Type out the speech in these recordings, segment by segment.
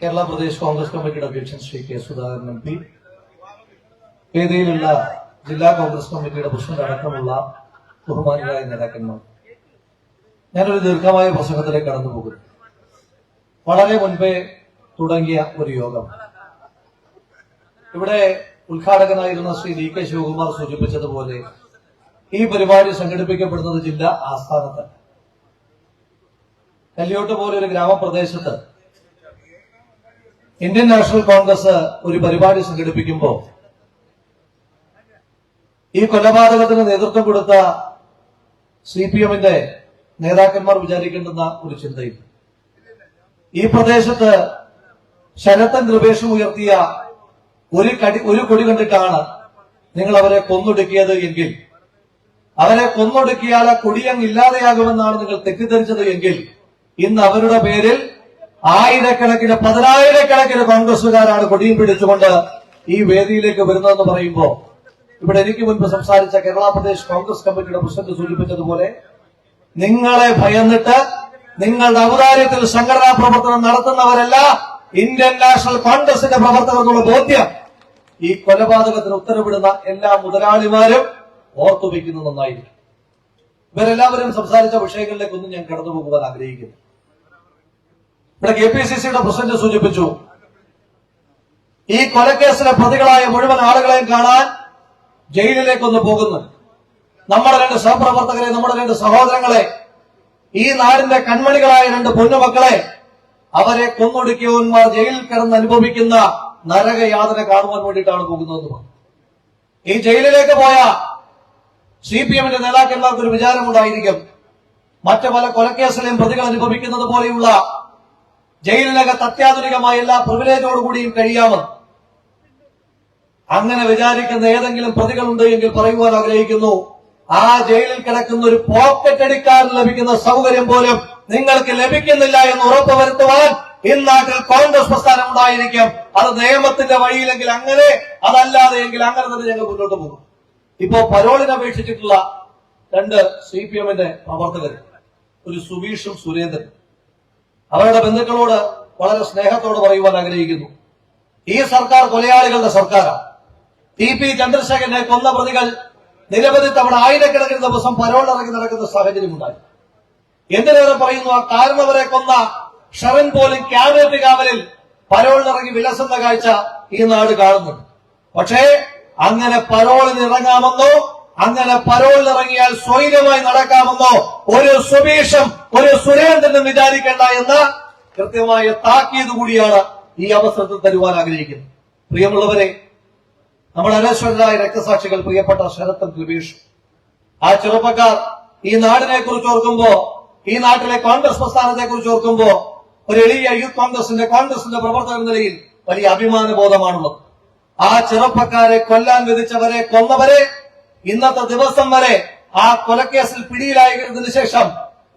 കേരള പ്രദേശ് കോൺഗ്രസ് കമ്മിറ്റിയുടെ അധ്യക്ഷൻ Shri K Sudhakaran M P വേദിയിലുള്ള ജില്ലാ കോൺഗ്രസ് കമ്മിറ്റിയുടെ പ്രസിഡന്റ് ബഹുമാനികളായ നേതാക്കന്മാർ. ഞാനൊരു ദീർഘമായ പ്രസംഗത്തിലേക്ക് കടന്നു പോകുന്നു. വളരെ മുൻപേ തുടങ്ങിയ ഒരു യോഗം. ഇവിടെ ഉദ്ഘാടകനായിരുന്ന ശ്രീ ഡി കെ ശിവകുമാർ സൂചിപ്പിച്ചതുപോലെ ഈ പരിപാടി സംഘടിപ്പിക്കപ്പെടുന്നത് ജില്ലാ ആസ്ഥാനത്ത് കല്യോട്ട് പോലെ ഒരു ഗ്രാമപ്രദേശത്ത് ഇന്ത്യൻ നാഷണൽ കോൺഗ്രസ് ഒരു പരിപാടി സംഘടിപ്പിക്കുമ്പോൾ ഈ കൊലപാതകത്തിന് നേതൃത്വം കൊടുത്ത സി പി എമ്മിന്റെ നേതാക്കന്മാർ വിചാരിക്കേണ്ടുന്ന ഒരു ചിന്തയും. ഈ പ്രദേശത്ത് ശരത്തൻ കൃപേഷും ഉയർത്തിയ ഒരു കടി ഒരു കൊടി കണ്ടിട്ടാണ് നിങ്ങൾ അവരെ കൊന്നൊടുക്കിയത് എങ്കിൽ. അവരെ കൊന്നൊടുക്കിയാൽ ആ കൊടിയങ്ങ് ഇല്ലാതെയാകുമെന്നാണ് നിങ്ങൾ തെറ്റിദ്ധരിച്ചത് എങ്കിൽ ഇന്ന് അവരുടെ പേരിൽ ആയിരക്കണക്കിന് പതിനായിരക്കണക്കിന് കോൺഗ്രസുകാരാണ് കൊടിയും പിടിച്ചുകൊണ്ട് ഈ വേദിയിലേക്ക് വരുന്നതെന്ന് പറയുമ്പോൾ ഇവിടെ എനിക്ക് മുൻപ് സംസാരിച്ച കേരള പ്രദേശ് കോൺഗ്രസ് കമ്മിറ്റിയുടെ പ്രസിഡന്റ് സൂചിപ്പിച്ചതുപോലെ നിങ്ങളെ ഭയന്നിട്ട് നിങ്ങളുടെ ഔദാര്യത്തിൽ സംഘടനാ പ്രവർത്തനം നടത്തുന്നവരല്ല ഇന്ത്യൻ നാഷണൽ കോൺഗ്രസിന്റെ പ്രവർത്തകർക്കുള്ള ബോധ്യം. ഈ കൊലപാതകത്തിന് ഉത്തരവിടുന്ന എല്ലാ മുതലാളിമാരും ഓർത്തുവെക്കുന്നത് നന്നായിരിക്കും. ഇവരെല്ലാവരും സംസാരിച്ച വിഷയങ്ങളിലേക്കൊന്നും ഞാൻ കടന്നു പോകുവാൻ ആഗ്രഹിക്കുന്നു. ഇവിടെ കെ പി സി സിയുടെ പ്രസിഡന്റ് സൂചിപ്പിച്ചു. ഈ കൊലക്കേസിലെ പ്രതികളായ മുഴുവൻ ആളുകളെയും കാണാൻ ജയിലിലേക്കൊന്ന് പോകുന്നു നമ്മുടെ രണ്ട് സഹപ്രവർത്തകരെ നമ്മുടെ രണ്ട് സഹോദരങ്ങളെ ഈ നാടിന്റെ കൺമണികളായ രണ്ട് പൊന്നുമക്കളെ അവരെ കൊന്നൊടുക്കിയവന്മാർ ജയിലിൽ കിടന്ന് അനുഭവിക്കുന്ന നരകയാതന കാണുവാൻ വേണ്ടിയിട്ടാണ് പോകുന്നത് ഈ ജയിലിലേക്ക് പോയ സി പി എമ്മിന്റെ നേതാക്കന്മാർക്ക് ഒരു വിചാരമുണ്ടായിരിക്കും. മറ്റു പല കൊലക്കേസിലെയും പ്രതികൾ അനുഭവിക്കുന്നത് പോലെയുള്ള ജയിലിനകത്ത് അത്യാധുനികമായ എല്ലാ പ്രിവിലേജോടുകൂടിയും കഴിയാമെന്ന് അങ്ങനെ വിചാരിക്കുന്ന ഏതെങ്കിലും പ്രതികളുണ്ട് എങ്കിൽ പറയുവാൻ ആഗ്രഹിക്കുന്നു. ആ ജയിലിൽ കിടക്കുന്ന ഒരു പോക്കറ്റ് എടുക്കാൻ ലഭിക്കുന്ന സൗകര്യം പോലും നിങ്ങൾക്ക് ലഭിക്കുന്നില്ല എന്ന് ഉറപ്പുവരുത്തുവാൻ ഇന്നാട്ടിൽ കോൺഗ്രസ് പ്രസ്ഥാനം ഉണ്ടായിരിക്കും. അത് നിയമത്തിന്റെ വഴിയിലെങ്കിൽ അങ്ങനെ അതല്ലാതെ എങ്കിൽ അങ്ങനെ തന്നെ ഞങ്ങൾ മുന്നോട്ട് പോകും. ഇപ്പോ പരോളിന് അപേക്ഷിച്ചിട്ടുള്ള രണ്ട് സി പി എമ്മിന്റെ പ്രവർത്തകർ ഒരു സുബീഷും സുരേന്ദ്രൻ. അവരുടെ ബന്ധുക്കളോട് വളരെ സ്നേഹത്തോട് പറയുവാൻ ആഗ്രഹിക്കുന്നു. ഈ സർക്കാർ കൊലയാളികളുടെ സർക്കാരാണ് ടി പി ചന്ദ്രശേഖരനെ കൊന്ന പ്രതികൾ നിരവധി തവണ ആയിരക്കണക്കിന് ദിവസം പരോളിറങ്ങി നടക്കുന്ന സാഹചര്യമുണ്ടായി എന്തിനേറെ പറയുന്നു? ആ കാരണവരെ കൊന്ന ഷറൻ പോലും ക്യാബിനറ്റ് കാവലിൽ പരോളിനിറങ്ങി വിലസുന്ന കാഴ്ച ഈ നാട് കാണുന്നുണ്ട്. പക്ഷേ അങ്ങനെ പരോളിന് ഇറങ്ങാമെന്നോ അങ്ങനെ പരോളിനിറങ്ങിയാൽ സ്വൈര്യമായി നടക്കാമെന്നോ ഒരു സുബീഷും ഒരു സുരേന്ദ്രനും വിചാരിക്കേണ്ട എന്ന കൃത്യമായ താക്കീത് കൂടിയാണ് ഈ അവസരത്തിൽ തരുവാൻ ആഗ്രഹിക്കുന്നത്. പ്രിയമുള്ളവരെ നമ്മുടെ അനശ്വരരായ രക്തസാക്ഷികൾ പ്രിയപ്പെട്ട ശരത്തൻ കൃപീഷ് ആ ചെറുപ്പക്കാർ ഈ നാടിനെ കുറിച്ച് ഓർക്കുമ്പോ ഈ നാട്ടിലെ കോൺഗ്രസ് പ്രസ്ഥാനത്തെ കുറിച്ച് ഓർക്കുമ്പോ ഒരു എളിയ യൂത്ത് കോൺഗ്രസിന്റെ കോൺഗ്രസിന്റെ പ്രവർത്തക നിലയിൽ വലിയ അഭിമാന ബോധമാണുള്ളത് ആ ചെറുപ്പക്കാരെ കൊല്ലാൻ വിധിച്ചവരെ കൊന്നവരെ ഇന്നത്തെ ദിവസം വരെ ആ കൊലക്കേസിൽ പിടിയിലായതിനു ശേഷം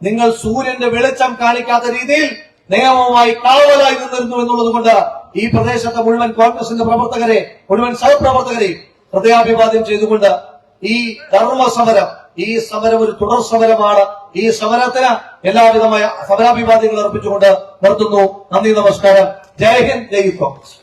നിങ്ങൾ സൂര്യന്റെ വെളിച്ചം കാണിക്കാത്ത രീതിയിൽ നിയമവുമായി കാവലായി നിന്നിരുന്നു എന്നുള്ളത് കൊണ്ട് ഈ പ്രദേശത്തെ മുഴുവൻ കോൺഗ്രസിന്റെ പ്രവർത്തകരെ മുഴുവൻ സഹപ്രവർത്തകരെ ഹൃദയാഭിവാദ്യം ചെയ്തുകൊണ്ട് ഈ ധർമ്മ സമരം ഈ സമരം ഒരു തുടർ സമരമാണ്. ഈ സമരത്തിന് എല്ലാവിധമായ സമരാഭിവാദ്യങ്ങൾ അർപ്പിച്ചുകൊണ്ട് നിർത്തുന്നു. നന്ദി നമസ്കാരം. ജയ് ഹിന്ദ് ജയ് കോൺഗ്രസ്.